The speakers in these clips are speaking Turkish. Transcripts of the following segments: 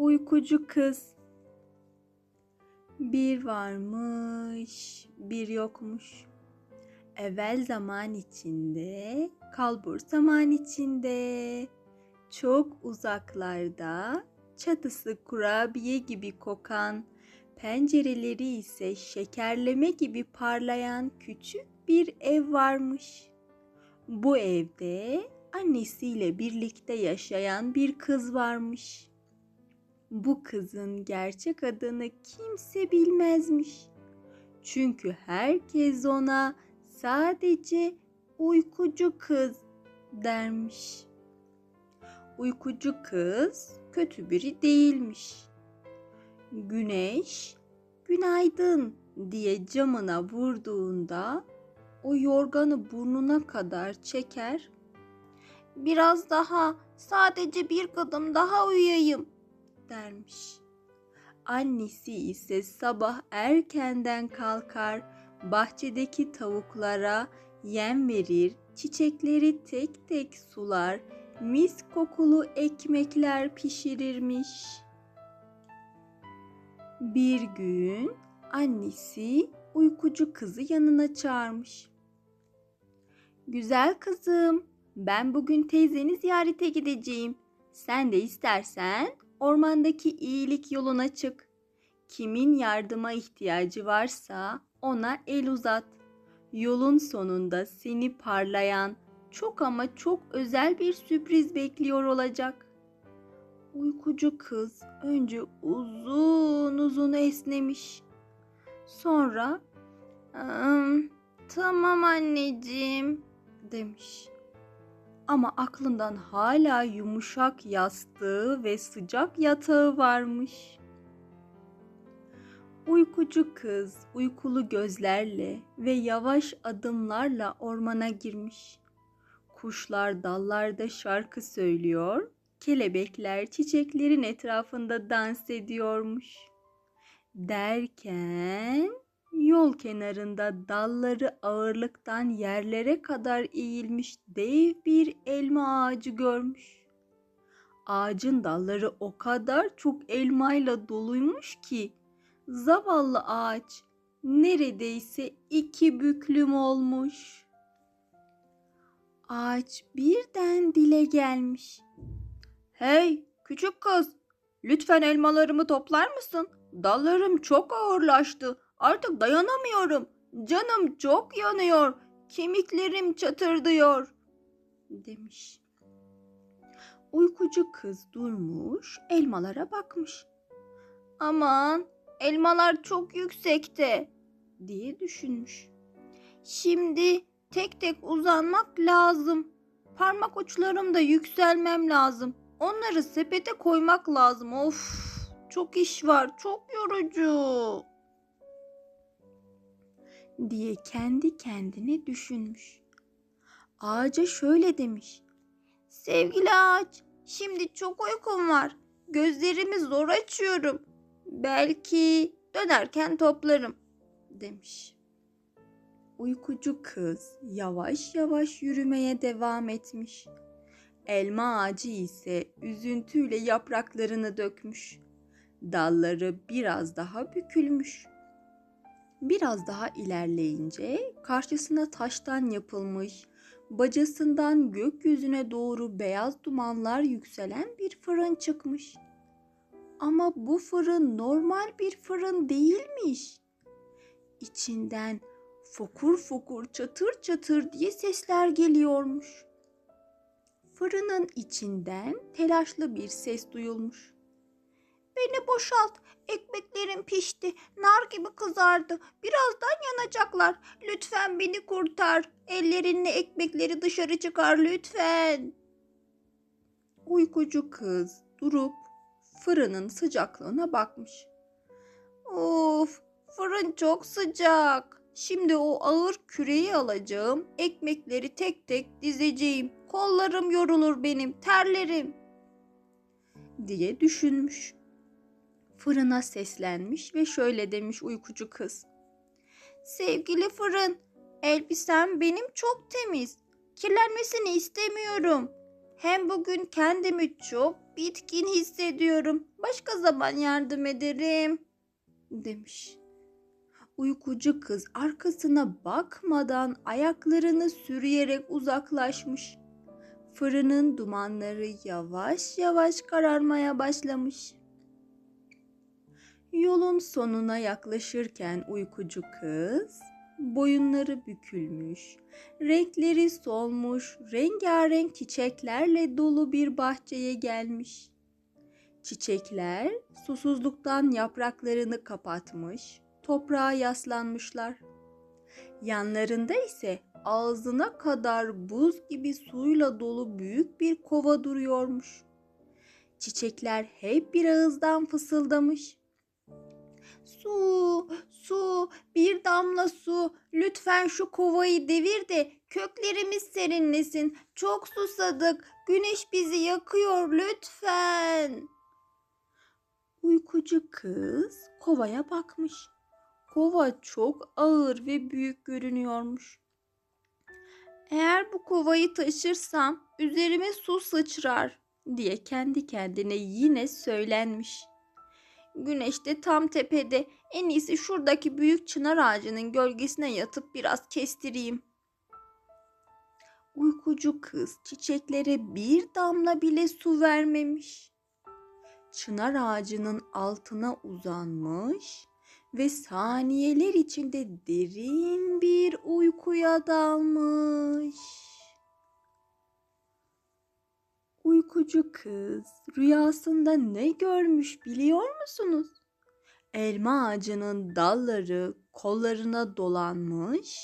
Uykucu kız. Bir varmış, bir yokmuş. Evvel zaman içinde, kalbur zaman içinde. Çok uzaklarda, çatısı kurabiye gibi kokan, pencereleri ise şekerleme gibi parlayan küçük bir ev varmış. Bu evde annesiyle birlikte yaşayan bir kız varmış. Bu kızın gerçek adını kimse bilmezmiş. Çünkü herkes ona sadece uykucu kız dermiş. Uykucu kız kötü biri değilmiş. Güneş günaydın diye camına vurduğunda o yorganı burnuna kadar çeker. Biraz daha sadece bir kadın daha uyuyayım dermiş. Annesi ise sabah erkenden kalkar, bahçedeki tavuklara yem verir, çiçekleri tek tek sular, mis kokulu ekmekler pişirirmiş. Bir gün annesi uykucu kızı yanına çağırmış. Güzel kızım, ben bugün teyzeni ziyarete gideceğim. Sen de istersen ormandaki iyilik yoluna çık. Kimin yardıma ihtiyacı varsa ona el uzat. Yolun sonunda seni parlayan çok ama çok özel bir sürpriz bekliyor olacak. Uykucu kız önce uzun uzun esnemiş. Sonra "Im, tamam anneciğim demiş. Ama aklından hala yumuşak yastığı ve sıcak yatağı varmış. Uykucu kız uykulu gözlerle ve yavaş adımlarla ormana girmiş. Kuşlar dallarda şarkı söylüyor, kelebekler çiçeklerin etrafında dans ediyormuş. Derken yol kenarında dalları ağırlıktan yerlere kadar eğilmiş dev bir elma ağacı görmüş. Ağacın dalları o kadar çok elmayla doluymuş ki zavallı ağaç neredeyse iki büklüm olmuş. Ağaç birden dile gelmiş. Hey küçük kız, lütfen elmalarımı toplar mısın? Dallarım çok ağırlaştı. Artık dayanamıyorum. Canım çok yanıyor. Kemiklerim çatırdıyor." demiş. Uykucu kız durmuş, elmalara bakmış. Aman, elmalar çok yüksekte diye düşünmüş. Şimdi tek tek uzanmak lazım. Parmak uçlarımda yükselmem lazım. Onları sepete koymak lazım. Of, çok iş var, çok yorucu diye kendi kendine düşünmüş. Ağaca şöyle demiş. Sevgili ağaç, şimdi çok uykum var. Gözlerimi zor açıyorum. Belki dönerken toplarım demiş. Uykucu kız yavaş yavaş yürümeye devam etmiş. Elma ağacı ise üzüntüyle yapraklarını dökmüş. Dalları biraz daha bükülmüş. Biraz daha ilerleyince karşısına taştan yapılmış, bacasından gökyüzüne doğru beyaz dumanlar yükselen bir fırın çıkmış. Ama bu fırın normal bir fırın değilmiş. İçinden fokur fokur çatır çatır diye sesler geliyormuş. Fırının içinden telaşlı bir ses duyulmuş. Beni boşalt, ekmeklerim pişti, nar gibi kızardı, birazdan yanacaklar. Lütfen beni kurtar, ellerinle ekmekleri dışarı çıkar lütfen. Uykucu kız durup fırının sıcaklığına bakmış. Of, fırın çok sıcak. Şimdi o ağır küreyi alacağım, ekmekleri tek tek dizeceğim. Kollarım yorulur benim, terlerim diye düşünmüş. Fırına seslenmiş ve şöyle demiş uykucu kız. Sevgili fırın, elbisem benim çok temiz. Kirlenmesini istemiyorum. Hem bugün kendimi çok bitkin hissediyorum. Başka zaman yardım ederim." demiş. Uykucu kız arkasına bakmadan ayaklarını sürüyerek uzaklaşmış. Fırının dumanları yavaş yavaş kararmaya başlamış. Yolun sonuna yaklaşırken uykucu kız boyunları bükülmüş, renkleri solmuş, rengarenk çiçeklerle dolu bir bahçeye gelmiş. Çiçekler susuzluktan yapraklarını kapatmış, toprağa yaslanmışlar. Yanlarında ise ağzına kadar buz gibi suyla dolu büyük bir kova duruyormuş. Çiçekler hep bir ağızdan fısıldamış. Su, su, bir damla su. Lütfen şu kovayı devir de köklerimiz serinlesin. Çok susadık. Güneş bizi yakıyor lütfen. Uykucu kız kovaya bakmış. Kova çok ağır ve büyük görünüyormuş. Eğer bu kovayı taşırsam üzerime su sıçrar diye kendi kendine yine söylenmiş. Güneş de tam tepede. En iyisi şuradaki büyük çınar ağacının gölgesine yatıp biraz kestireyim. Uykucu kız çiçeklere bir damla bile su vermemiş. Çınar ağacının altına uzanmış ve saniyeler içinde derin bir uykuya dalmış. Uykucu kız rüyasında ne görmüş biliyor musunuz? Elma ağacının dalları kollarına dolanmış,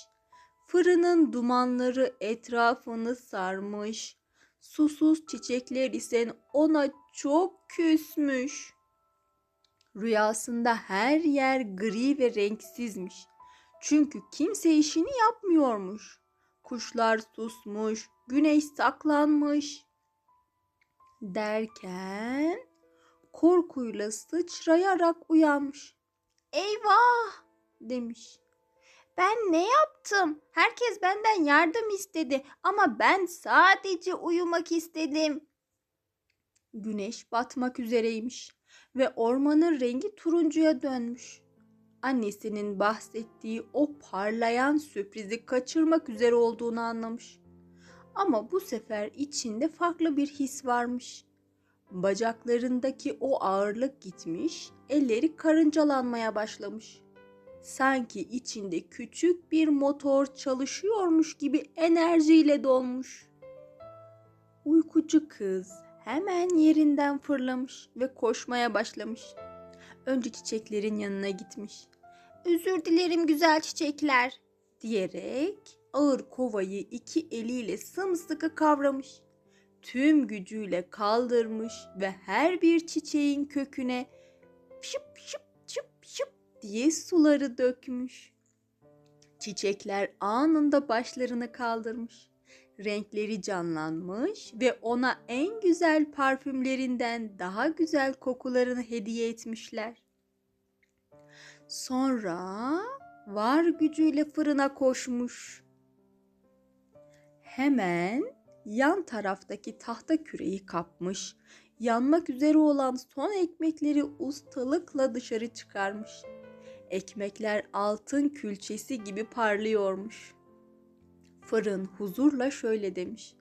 fırının dumanları etrafını sarmış, susuz çiçekler ise ona çok küsmüş. Rüyasında her yer gri ve renksizmiş. Çünkü kimse işini yapmıyormuş. Kuşlar susmuş, güneş saklanmış. Derken korkuyla sıçrayarak uyanmış. Eyvah demiş. Ben ne yaptım? Herkes benden yardım istedi ama ben sadece uyumak istedim. Güneş batmak üzereymiş ve ormanın rengi turuncuya dönmüş. Annesinin bahsettiği o parlayan sürprizi kaçırmak üzere olduğunu anlamış. Ama bu sefer içinde farklı bir his varmış. Bacaklarındaki o ağırlık gitmiş, elleri karıncalanmaya başlamış. Sanki içinde küçük bir motor çalışıyormuş gibi enerjiyle dolmuş. Uykucu kız hemen yerinden fırlamış ve koşmaya başlamış. Önce çiçeklerin yanına gitmiş. Özür dilerim güzel çiçekler diyerek ağır kovayı iki eliyle sımsıkı kavramış. Tüm gücüyle kaldırmış ve her bir çiçeğin köküne şıp şıp şıp şıp diye suları dökmüş. Çiçekler anında başlarını kaldırmış. Renkleri canlanmış ve ona en güzel parfümlerinden daha güzel kokularını hediye etmişler. Sonra var gücüyle fırına koşmuş. Hemen yan taraftaki tahta küreyi kapmış, yanmak üzere olan son ekmekleri ustalıkla dışarı çıkarmış. Ekmekler altın külçesi gibi parlıyormuş. Fırın huzurla şöyle demiş.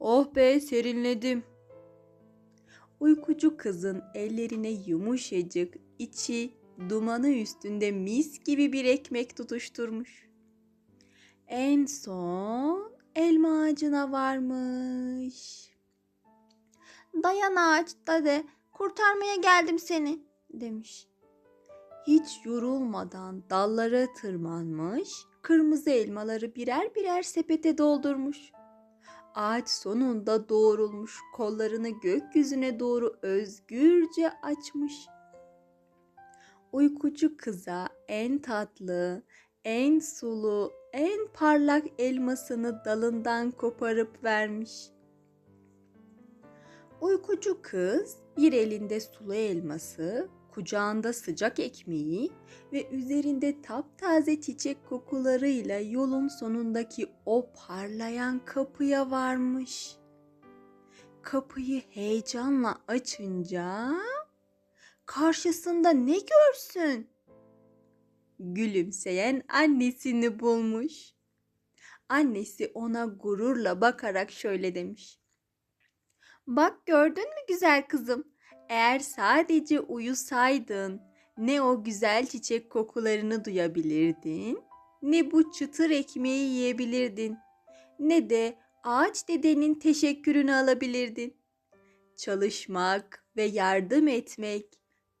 Oh be serinledim. Uykucu kızın ellerine yumuşacık, içi dumanı üstünde mis gibi bir ekmek tutuşturmuş. En son elma ağacına varmış. Dayan ağaç dede, kurtarmaya geldim seni demiş. Hiç yorulmadan dallara tırmanmış, kırmızı elmaları birer birer sepete doldurmuş. Ağaç sonunda doğrulmuş, kollarını gökyüzüne doğru özgürce açmış. Uykucu kıza en tatlı, en sulu, en parlak elmasını dalından koparıp vermiş. Uykucu kız bir elinde sulu elması, kucağında sıcak ekmeği ve üzerinde taptaze çiçek kokularıyla yolun sonundaki o parlayan kapıya varmış. kapıyı heyecanla açınca karşısında ne görsün? Gülümseyen annesini bulmuş. Annesi ona gururla bakarak şöyle demiş. Bak gördün mü güzel kızım? Eğer sadece uyusaydın ne o güzel çiçek kokularını duyabilirdin, ne bu çıtır ekmeği yiyebilirdin, ne de ağaç dedenin teşekkürünü alabilirdin. Çalışmak ve yardım etmek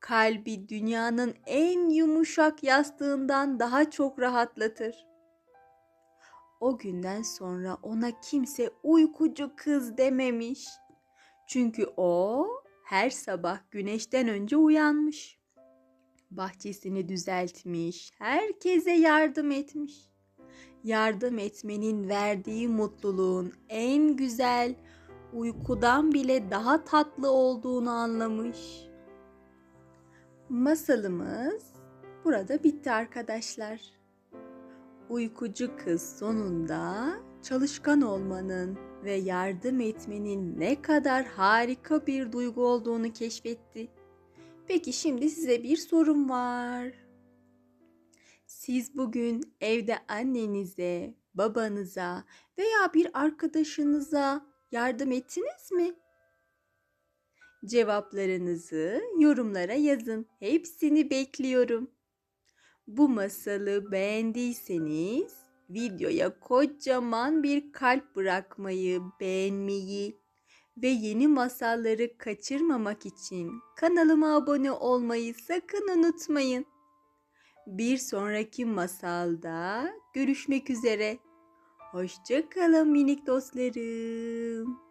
kalbi dünyanın en yumuşak yastığından daha çok rahatlatır. O günden sonra ona kimse uykucu kız dememiş. Çünkü o her sabah güneşten önce uyanmış. Bahçesini düzeltmiş, herkese yardım etmiş. Yardım etmenin verdiği mutluluğun en güzel, uykudan bile daha tatlı olduğunu anlamış. Masalımız burada bitti arkadaşlar. Uykucu kız sonunda çalışkan olmanın ve yardım etmenin ne kadar harika bir duygu olduğunu keşfetti. Peki şimdi size bir sorum var. Siz bugün evde annenize, babanıza veya bir arkadaşınıza yardım ettiniz mi? Cevaplarınızı yorumlara yazın. Hepsini bekliyorum. Bu masalı beğendiyseniz videoya kocaman bir kalp bırakmayı, beğenmeyi ve yeni masalları kaçırmamak için kanalıma abone olmayı sakın unutmayın. Bir sonraki masalda görüşmek üzere. Hoşçakalın minik dostlarım.